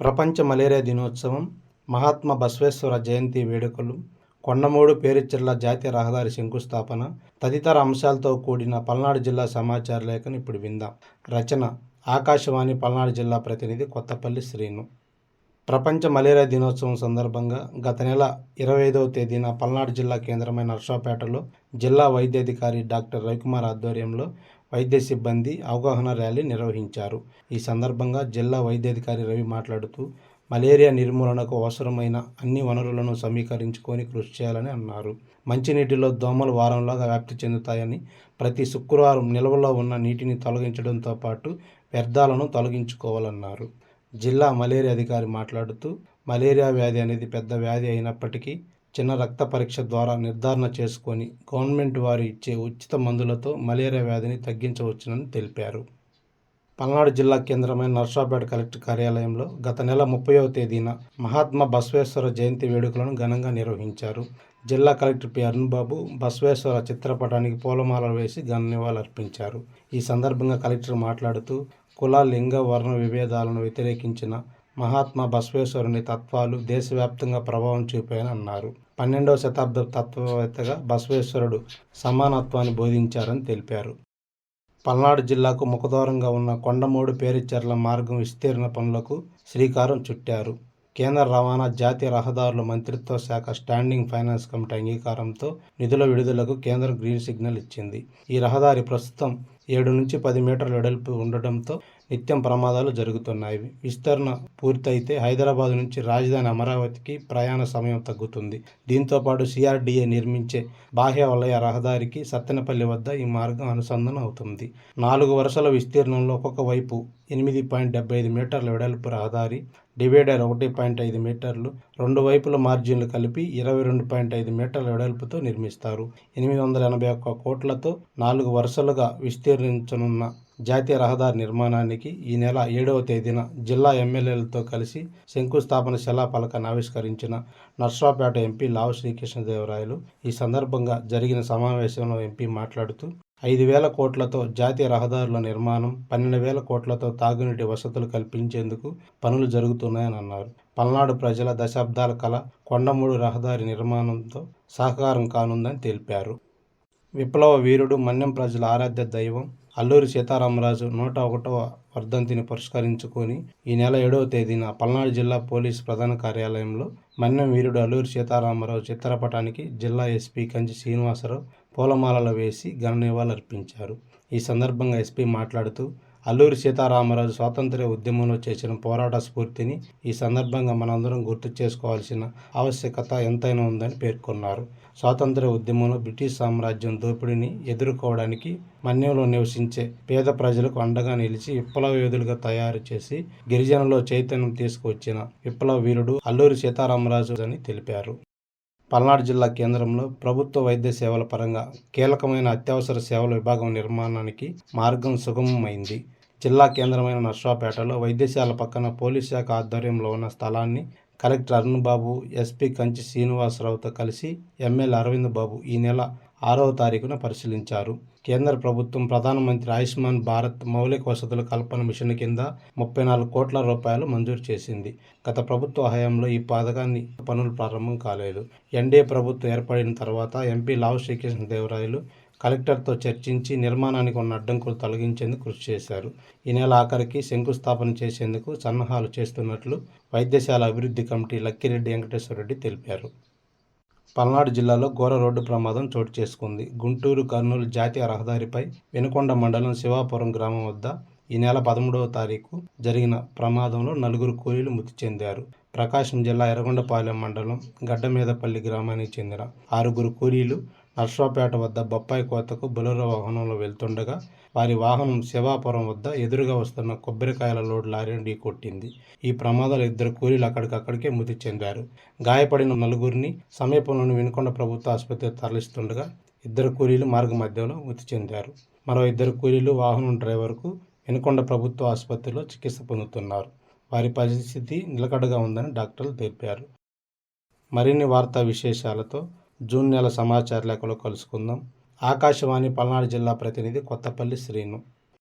ప్రపంచ మలేరియా దినోత్సవం మహాత్మా బసవేశ్వర జయంతి వేడుకలు కొండమూడు పేరుచెర్ల జాతీయ రహదారి శంకుస్థాపన తదితర అంశాలతో కూడిన పల్నాడు జిల్లా సమాచార లేఖను ఇప్పుడు విందాం. రచన ఆకాశవాణి పల్నాడు జిల్లా ప్రతినిధి కొత్తపల్లి శ్రీను. ప్రపంచ మలేరియా దినోత్సవం సందర్భంగా గత నెల ఇరవై ఐదవ తేదీన పల్నాడు జిల్లా కేంద్రమైన నర్సాపేటలో జిల్లా వైద్యాధికారి డాక్టర్ రవికుమార్ ఆధ్వర్యంలో వైద్య సిబ్బంది అవగాహన ర్యాలీ నిర్వహించారు. ఈ సందర్భంగా జిల్లా వైద్యాధికారి రవి మాట్లాడుతూ మలేరియా నిర్మూలనకు అవసరమైన అన్ని వనరులను సమీకరించుకొని కృషి చేయాలని అన్నారు. మంచినీటిలో దోమలు వారంలాగా వ్యాప్తి చెందుతాయని ప్రతి శుక్రవారం నిల్వలో ఉన్న నీటిని తొలగించడంతో పాటు వ్యర్థాలను తొలగించుకోవాలన్నారు. జిల్లా మలేరియా అధికారి మాట్లాడుతూ మలేరియా వ్యాధి అనేది పెద్ద వ్యాధి అయినప్పటికీ చిన్న రక్త పరీక్ష ద్వారా నిర్ధారణ చేసుకొని గవర్నమెంట్ వారు ఇచ్చే ఉచిత మందులతో మలేరియా వ్యాధిని తగ్గించవచ్చునని తెలిపారు. పల్నాడు జిల్లా కేంద్రమైన నర్సాపేట కలెక్టర్ కార్యాలయంలో గత నెల ముప్పైవ తేదీన మహాత్మా బసవేశ్వర జయంతి వేడుకలను ఘనంగా నిర్వహించారు. జిల్లా కలెక్టర్ పి. అరుణ్బాబు బసవేశ్వర చిత్రపటానికి పూలమాలలు వేసి ఘన నివాళులర్పించారు ఈ సందర్భంగా కలెక్టర్ మాట్లాడుతూ కుల లింగ వర్ణ విభేదాలను వ్యతిరేకించిన మహాత్మా బసవేశ్వరుని తత్వాలు దేశవ్యాప్తంగా ప్రభావం చూపాయని అన్నారు. పన్నెండవ శతాబ్ద తత్వవేత్తగా బసవేశ్వరుడు సమానత్వాన్ని బోధించారని తెలిపారు. పల్నాడు జిల్లాకు ముఖదూరంగా ఉన్న కొండమూడు పేరుచెర్ల మార్గం విస్తీర్ణ పనులకు శ్రీకారం చుట్టారు. కేంద్ర రవాణా జాతీయ రహదారుల మంత్రిత్వ శాఖ స్టాండింగ్ ఫైనాన్స్ కమిటీ అంగీకారంతో నిధుల విడుదలకు కేంద్రం గ్రీన్ సిగ్నల్ ఇచ్చింది. ఈ రహదారి ప్రస్తుతం ఏడు నుంచి పది మీటర్ల వెడల్పు ఉండటంతో నిత్యం ప్రమాదాలు జరుగుతున్నాయి. విస్తరణ పూర్తయితే హైదరాబాద్ నుంచి రాజధాని అమరావతికి ప్రయాణ సమయం తగ్గుతుంది. దీంతోపాటు సిఆర్డీఏ నిర్మించే బాహ్య వలయ రహదారికి సత్తెనపల్లి వద్ద ఈ మార్గం అనుసంధానం అవుతుంది. నాలుగు వరుసల విస్తీర్ణంలో ఒక్కొక్క వైపు ఎనిమిది పాయింట్ డెబ్బై ఐదు మీటర్ల వెడల్పు రహదారి డివైడర్ ఒకటి పాయింట్ ఐదు మీటర్లు రెండు వైపుల మార్జిన్లు కలిపి ఇరవై రెండు పాయింట్ ఐదు మీటర్ల వెడల్పుతో నిర్మిస్తారు. ఎనిమిది వందల ఎనభై ఒక్క కోట్లతో నాలుగు వరుసలుగా విస్తీర్ణించనున్న జాతీయ రహదారి నిర్మాణానికి ఈ నెల ఏడవ తేదీన జిల్లా ఎమ్మెల్యేలతో కలిసి శంకుస్థాపన శిలాఫలకాన్ని ఆవిష్కరించిన నర్సరావుపేట ఎంపీ లావు శ్రీకృష్ణదేవరాయలు ఈ సందర్భంగా జరిగిన సమావేశంలో ఎంపీ మాట్లాడుతూ ఐదు వేల కోట్లతో జాతీయ రహదారుల నిర్మాణం పన్నెండు వేల కోట్లతో తాగునీటి వసతులు కల్పించేందుకు పనులు జరుగుతున్నాయని అన్నారు. పల్నాడు ప్రజల దశాబ్దాల కళ కొండమూడు రహదారి నిర్మాణంతో సహకారం కానుందని తెలిపారు. విప్లవ వీరుడు మన్యం ప్రజల ఆరాధ్య దైవం అల్లూరి సీతారామరాజు నూట ఒకటవ వర్ధంతిని పురస్కరించుకొని ఈ నెల ఏడవ తేదీన పల్నాడు జిల్లా పోలీసు ప్రధాన కార్యాలయంలో మన్యం వీరుడు అల్లూరి సీతారామరాజు చిత్రపటానికి జిల్లా ఎస్పీ కంచి శ్రీనివాసరావు పూలమాలలు వేసి ఘన నివాళులర్పించారు ఈ సందర్భంగా ఎస్పీ మాట్లాడుతూ అల్లూరి సీతారామరాజు స్వాతంత్ర్య ఉద్యమంలో చేసిన పోరాట స్ఫూర్తిని ఈ సందర్భంగా మనందరం గుర్తు చేసుకోవాల్సిన ఆవశ్యకత ఎంతైనా ఉందని పేర్కొన్నారు. స్వాతంత్ర ఉద్యమంలో బ్రిటిష్ సామ్రాజ్యం దోపిడీని ఎదుర్కోవడానికి మన్యంలో నివసించే పేద ప్రజలకు అండగా నిలిచి విప్లవ యోధులుగా తయారు చేసి గిరిజనులో చైతన్యం తీసుకువచ్చిన విప్లవ వీరుడు అల్లూరి సీతారామరాజు అని తెలిపారు. పల్నాడు జిల్లా కేంద్రంలో ప్రభుత్వ వైద్య సేవల పరంగా కీలకమైన అత్యవసర సేవల విభాగం నిర్మాణానికి మార్గం సుగమమైంది. జిల్లా కేంద్రమైన నర్సాపేటలో వైద్యశాల పక్కన పోలీస్ శాఖ ఆధ్వర్యంలో ఉన్న స్థలాన్ని కలెక్టర్ అరుణ్ బాబు ఎస్పీ కంచి శ్రీనివాసరావుతో కలిసి ఎమ్మెల్యే అరవింద్ బాబు ఈ నెల ఆరవ తారీఖున పరిశీలించారు. కేంద్ర ప్రభుత్వం ప్రధానమంత్రి ఆయుష్మాన్ భారత్ మౌలిక వసతుల కల్పన మిషన్ కింద ముప్పై నాలుగు కోట్ల రూపాయలు మంజూరు చేసింది. గత ప్రభుత్వ హయాంలో ఈ పథకాన్ని పనులు ప్రారంభం కాలేదు. ఎన్డీఏ ప్రభుత్వం ఏర్పడిన తర్వాత ఎంపీ లావు శ్రీకృష్ణదేవరాయలు కలెక్టర్తో చర్చించి నిర్మాణానికి ఉన్న అడ్డంకులు తొలగించేందుకు కృషి చేశారు. ఈ నెల ఆఖరికి శంకుస్థాపన చేసేందుకు సన్నాహాలు చేస్తున్నట్లు వైద్యశాల అభివృద్ధి కమిటీ లక్కిరెడ్డి వెంకటేశ్వర రెడ్డి తెలిపారు. పల్నాడు జిల్లాలో ఘోర రోడ్డు ప్రమాదం చోటు చేసుకుంది. గుంటూరు కర్నూలు జాతీయ రహదారిపై వెనుకొండ మండలం శివాపురం గ్రామం వద్ద ఈ నెల పదమూడవ తారీఖు జరిగిన ప్రమాదంలో నలుగురు కూలీలు మృతి చెందారు. ప్రకాశం జిల్లా ఎర్రగొండపాలెం మండలం గడ్డమీదపల్లి గ్రామానికి చెందిన ఆరుగురు కూలీలు నర్సాపేట వద్ద బొప్పాయి కోతకు బొలెరో వాహనంలో వెళ్తుండగా వారి వాహనం శివాపురం వద్ద ఎదురుగా వస్తున్న కొబ్బరికాయల లోడ్ లారీని ఢీకొట్టింది. ఈ ప్రమాదాలు ఇద్దరు కూలీలు అక్కడికక్కడికే మృతి చెందారు. గాయపడిన నలుగురిని సమీపంలోని వినుకొండ ప్రభుత్వ ఆసుపత్రికి తరలిస్తుండగా ఇద్దరు కూలీలు మార్గ మధ్యలో మృతి చెందారు. మరో ఇద్దరు కూలీలు వాహనం డ్రైవర్కు వినుకొండ ప్రభుత్వ ఆసుపత్రిలో చికిత్స పొందుతున్నారు. వారి పరిస్థితి నిలకడగా ఉందని డాక్టర్లు తెలిపారు. మరిన్ని వార్తా విశేషాలతో జూన్ నెల సమాచార లేఖలో కలుసుకుందాం. ఆకాశవాణి పల్నాడు జిల్లా ప్రతినిధి కొత్తపల్లి శ్రీను.